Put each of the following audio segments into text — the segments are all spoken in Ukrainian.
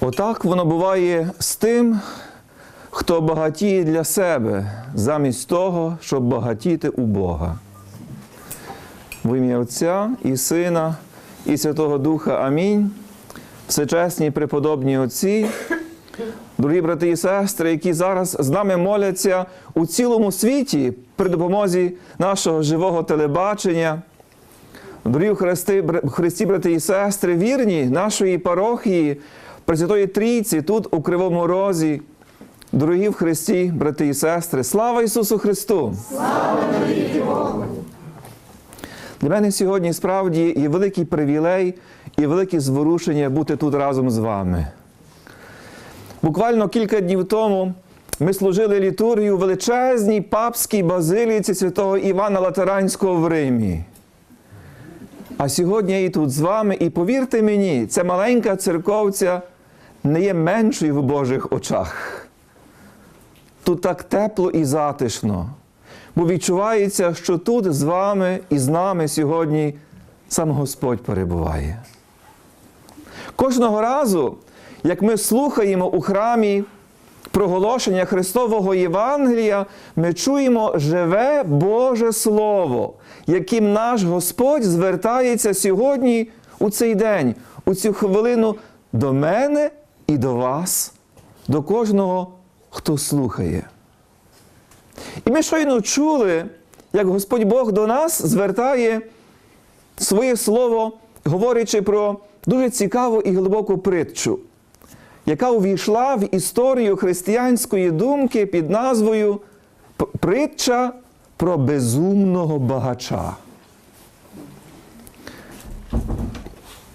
Отак воно буває з тим, хто багатіє для себе, замість того, щоб багатіти у Бога. В ім'я Отця і Сина, і Святого Духа. Амінь. Всечесні преподобні Отці, дорогі брати і сестри, які зараз з нами моляться у цілому світі при допомозі нашого живого телебачення. Дорогі Христи, Христі, брати і сестри, вірні нашої парохії, Пресвятої Трійці, тут у Кривому Розі. Дорогі в Христі, брати і сестри, слава Ісусу Христу! Слава Богу! Для мене сьогодні справді є великий привілей і велике зворушення бути тут разом з вами. Буквально кілька днів тому ми служили літургію в величезній папській базиліці святого Івана Латеранського в Римі. А сьогодні я і тут з вами, і повірте мені, ця маленька церковця не є меншою в Божих очах. Тут так тепло і затишно, бо відчувається, що тут з вами і з нами сьогодні сам Господь перебуває. Кожного разу, як ми слухаємо у храмі проголошення Христового Євангелія, ми чуємо живе Боже Слово, яким наш Господь звертається сьогодні у цей день, у цю хвилину до мене і до вас, до кожного, хто слухає. І ми щойно чули, як Господь Бог до нас звертає своє слово, говорячи про дуже цікаву і глибоку притчу, яка увійшла в історію християнської думки під назвою Притча про безумного багача.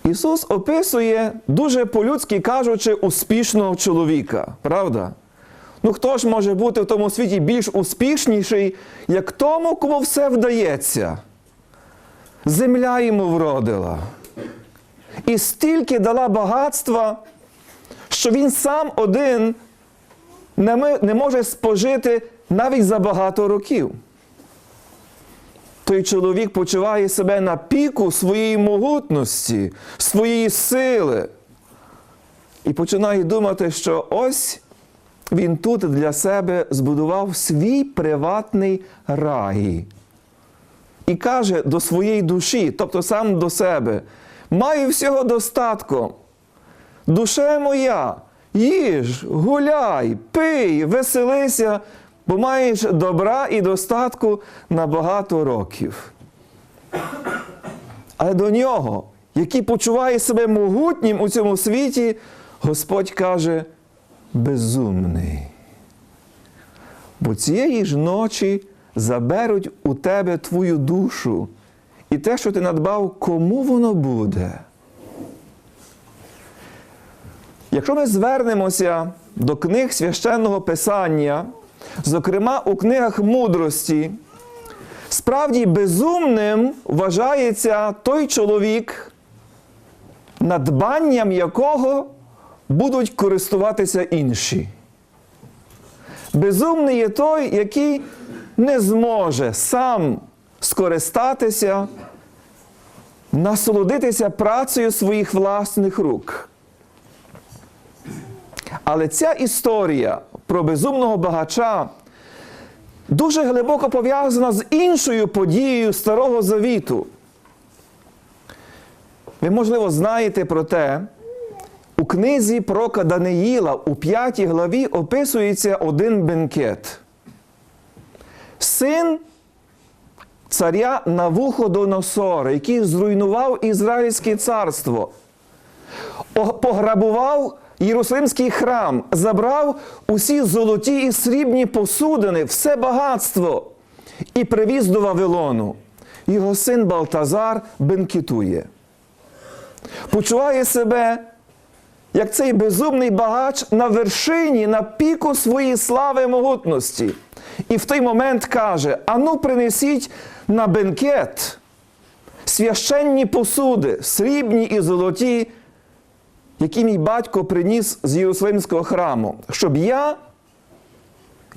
Ісус описує дуже по-людськи кажучи успішного чоловіка, правда? Ну хто ж може бути в тому світі більш успішніший, як тому, кому все вдається? Земля йому вродила. І стільки дала багатства, що він сам один не може спожити навіть за багато років. Той чоловік почуває себе на піку своєї могутності, своєї сили. І починає думати, що ось він тут для себе збудував свій приватний рай. І каже до своєї душі, тобто сам до себе, маю всього достатку. Душе моя, їж, гуляй, пий, веселися, бо маєш добра і достатку на багато років. Але до нього, який почуває себе могутнім у цьому світі, Господь каже, безумний. Бо цієї ж ночі заберуть у тебе твою душу, і те, що ти надбав, кому воно буде. Якщо ми звернемося до книг священного Писання, зокрема у книгах мудрості, справді безумним вважається той чоловік, надбанням якого будуть користуватися інші. Безумний є той, який не зможе сам скористатися, насолодитися працею своїх власних рук. Але ця історія про безумного багача дуже глибоко пов'язана з іншою подією Старого Завіту. Ви, можливо, знаєте про те, у книзі пророка Даниїла у п'ятій главі описується один бенкет. Син царя Навуходоносора, який зруйнував Ізраїльське царство, пограбував Єрусалимський храм, забрав усі золоті і срібні посудини, все багатство і привіз до Вавилону. Його син Балтазар бенкетує. Почуває себе як цей безумний багач на вершині, на піку своєї слави і могутності. І в той момент каже: Ану, принесіть на бенкет священні посуди, срібні і золоті, які мій батько приніс з Єрусалимського храму, щоб я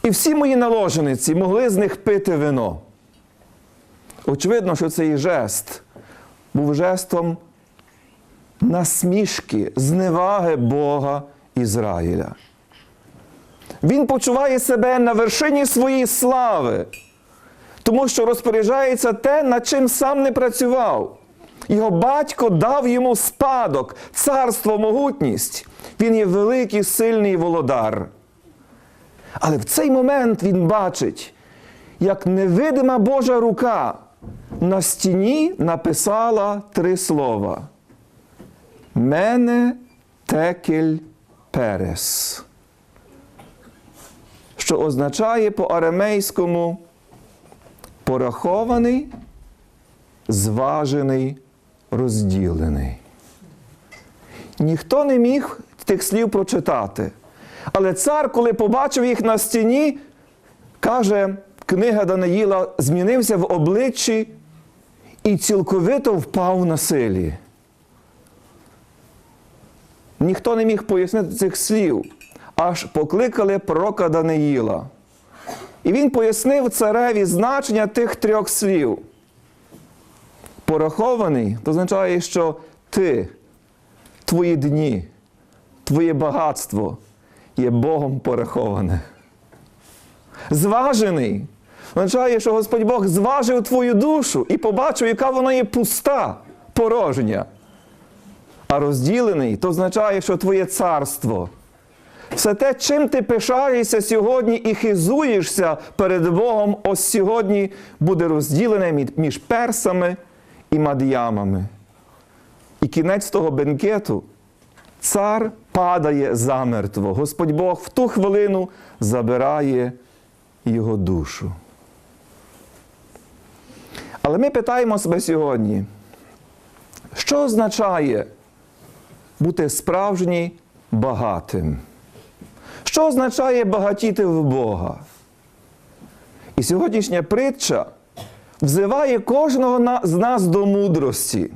і всі мої наложениці могли з них пити вино. Очевидно, що цей жест був жестом насмішки, зневаги Бога Ізраїля. Він почуває себе на вершині своєї слави, тому що розпоряджається те, над чим сам не працював. Його батько дав йому спадок, царство, могутність. Він є великий, сильний володар. Але в цей момент він бачить, як невидима Божа рука на стіні написала три слова. Мене текель перес. Що означає по арамейському порахований, зважений, розділений. Ніхто не міг тих слів прочитати. Але цар, коли побачив їх на стіні, каже, книга Даниїла змінився в обличчі і цілковито впав на силі. Ніхто не міг пояснити цих слів, аж покликали пророка Даниїла. І він пояснив цареві значення тих трьох слів. Порахований то означає, що ти, твої дні, твоє багатство є Богом пораховане. Зважений означає, що Господь Бог зважив твою душу і побачив, яка вона є пуста, порожня. А розділений то означає, що твоє царство. Все те, чим ти пишаєшся сьогодні і хизуєшся перед Богом, ось сьогодні буде розділене між персами і мадіямами. І кінець того бенкету цар падає замертво. Господь Бог в ту хвилину забирає його душу. Але ми питаємо себе сьогодні, що означає бути справжній багатим? Що означає багатіти в Бога? І сьогоднішня притча взиває кожного з нас до мудрості.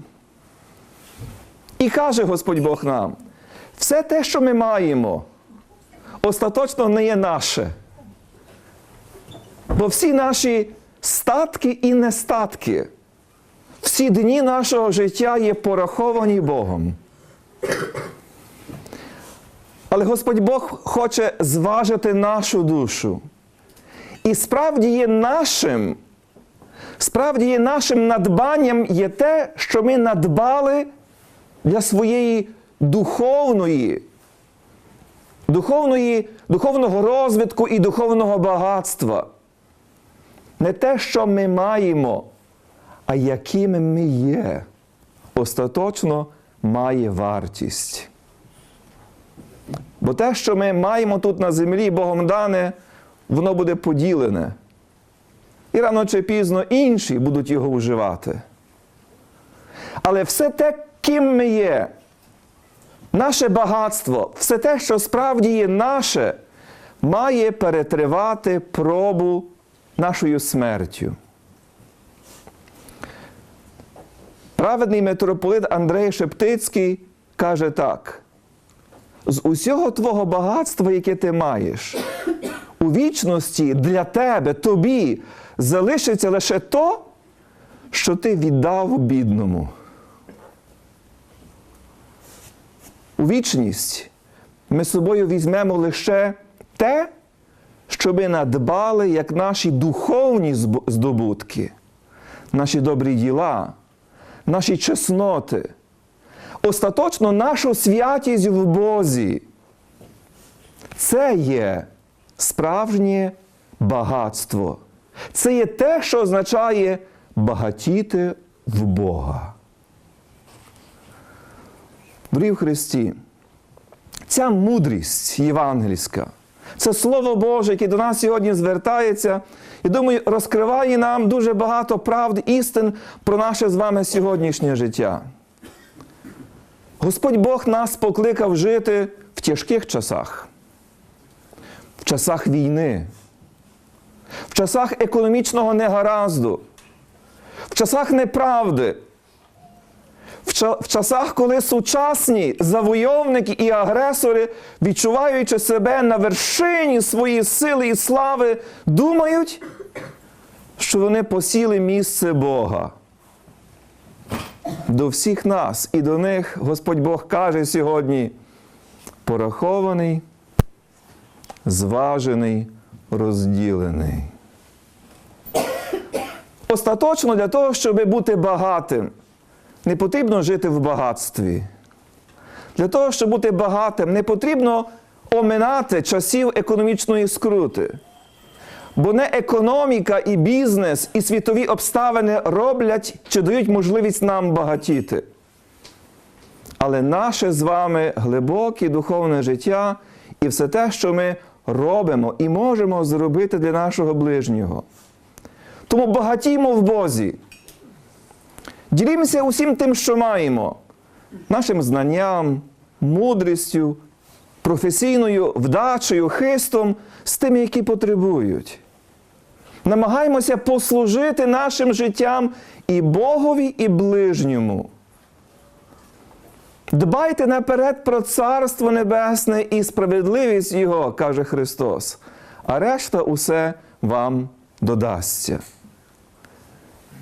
І каже Господь Бог нам, все те, що ми маємо, остаточно не є наше. Бо всі наші статки і нестатки, всі дні нашого життя є пораховані Богом. Але Господь Бог хоче зважити нашу душу. І справді є нашим, справді нашим надбанням є те, що ми надбали для своєї духовної, духовної, духовного розвитку і духовного багатства. Не те, що ми маємо, а якими ми є, остаточно має вартість. Бо те, що ми маємо тут на землі, Богом дане, воно буде поділене. І рано чи пізно інші будуть його вживати. Але все те, ким ми є, наше багатство, все те, що справді є наше, має перетривати пробу нашою смертю. Праведний митрополит Андрей Шептицький каже так: з усього твого багатства, яке ти маєш, у вічності для тебе, тобі, залишиться лише то, що ти віддав бідному. У вічність ми з собою візьмемо лише те, що ми надбали як наші духовні здобутки, наші добрі діла, наші чесноти, остаточно нашу святість в Бозі. Це є справжнє багатство. Це є те, що означає багатіти в Бога. Дорогі в Христі, ця мудрість євангельська, це Слово Боже, яке до нас сьогодні звертається, і думаю, розкриває нам дуже багато правд, істин про наше з вами сьогоднішнє життя. Господь Бог нас покликав жити в тяжких часах, в часах війни, в часах економічного негаразду, в часах неправди, в часах, коли сучасні завойовники і агресори, відчуваючи себе на вершині своєї сили і слави, думають, що вони посіли місце Бога. До всіх нас і до них Господь Бог каже сьогодні: порахований, зважений, розділений. Остаточно для того, щоб бути багатим, не потрібно жити в багатстві. Для того, щоб бути багатим, не потрібно оминати часів економічної скрути. Бо не економіка і бізнес, і світові обставини роблять чи дають можливість нам багатіти. Але наше з вами глибоке духовне життя і все те, що ми робимо і можемо зробити для нашого ближнього. Тому багатімо в Бозі. Ділімося усім тим, що маємо, нашим знанням, мудрістю, професійною вдачею, хистом з тими, які потребують. Намагаємося послужити нашим життям і Богові, і ближньому. Дбайте наперед про Царство Небесне і справедливість Його, каже Христос, а решта усе вам додасться.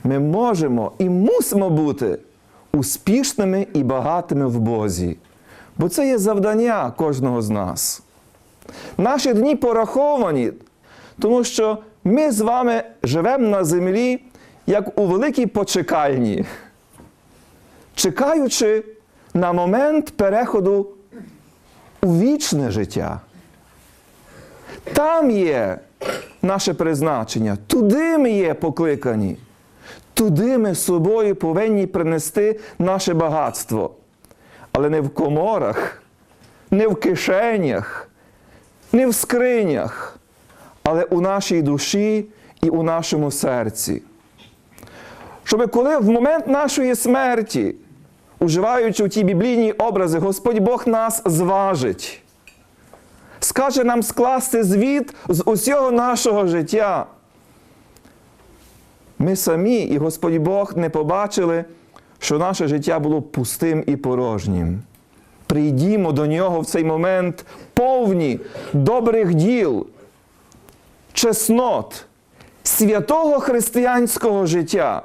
Ми можемо і мусимо бути успішними і багатими в Бозі, бо це є завдання кожного з нас. Наші дні пораховані, тому що ми з вами живемо на землі, як у великій почекальні, чекаючи на момент переходу у вічне життя. Там є наше призначення, туди ми є покликані. Туди ми з собою повинні принести наше багатство. Але не в коморах, не в кишенях, не в скринях, але у нашій душі і у нашому серці. Щоб коли в момент нашої смерті, уживаючи ті біблійні образи, Господь Бог нас зважить, скаже нам скласти звіт з усього нашого життя. Ми самі і Господь Бог не побачили, що наше життя було пустим і порожнім. Прийдімо до нього в цей момент повні добрих діл, чеснот, святого християнського життя,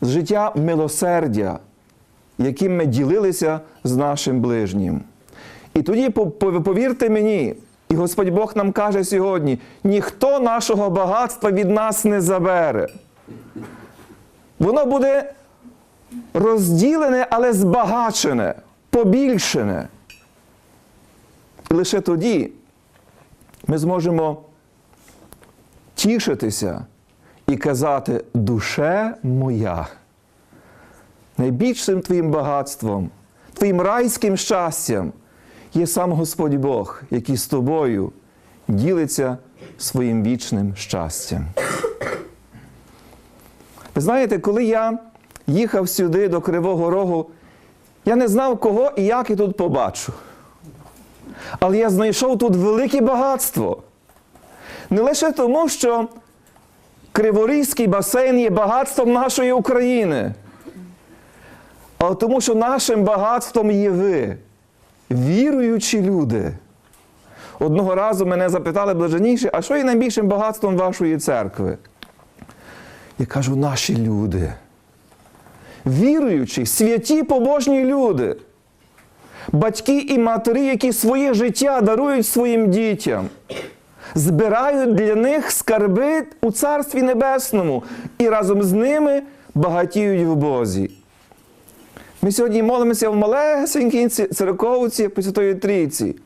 з життя милосердя, яким ми ділилися з нашим ближнім. І тоді, повірте мені, і Господь Бог нам каже сьогодні: ніхто нашого багатства від нас не забере. Воно буде розділене, але збагачене, побільшене. І лише тоді ми зможемо тішитися і казати, душе моя, найбільшим твоїм багатством, твоїм райським щастям є сам Господь Бог, який з тобою ділиться своїм вічним щастям. Ви знаєте, коли я їхав сюди до Кривого Рогу, я не знав, кого і як я тут побачу. Але я знайшов тут велике багатство. Не лише тому, що Криворізький басейн є багатством нашої України, але тому, що нашим багатством є ви віруючі люди. Одного разу мене запитали блаженіше, а що є найбільшим багатством вашої церкви? Я кажу, наші люди. Віруючі, святі побожні люди. Батьки і матері, які своє життя дарують своїм дітям, збирають для них скарби у Царстві Небесному і разом з ними багатіють в Бозі. Ми сьогодні молимося в малесенькій церковці Пресвятої Трійці.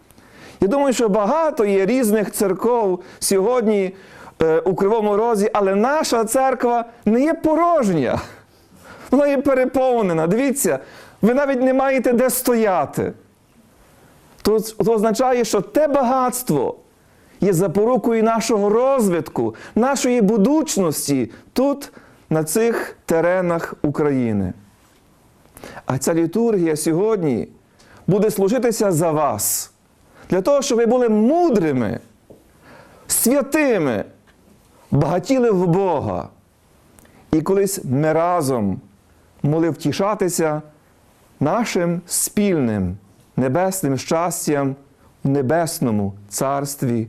Я думаю, що багато є різних церков сьогодні е, у Кривому Розі, але наша церква не є порожня. Вона є переповнена. Дивіться, ви навіть не маєте де стояти. То, то означає, що те багатство є запорукою нашого розвитку, нашої будучності тут, на цих теренах України. А ця літургія сьогодні буде служитися за вас, для того, щоб ви були мудрими, святими, багатіли в Бога. І колись ми разом могли втішатися нашим спільним небесним щастям в Небесному Царстві.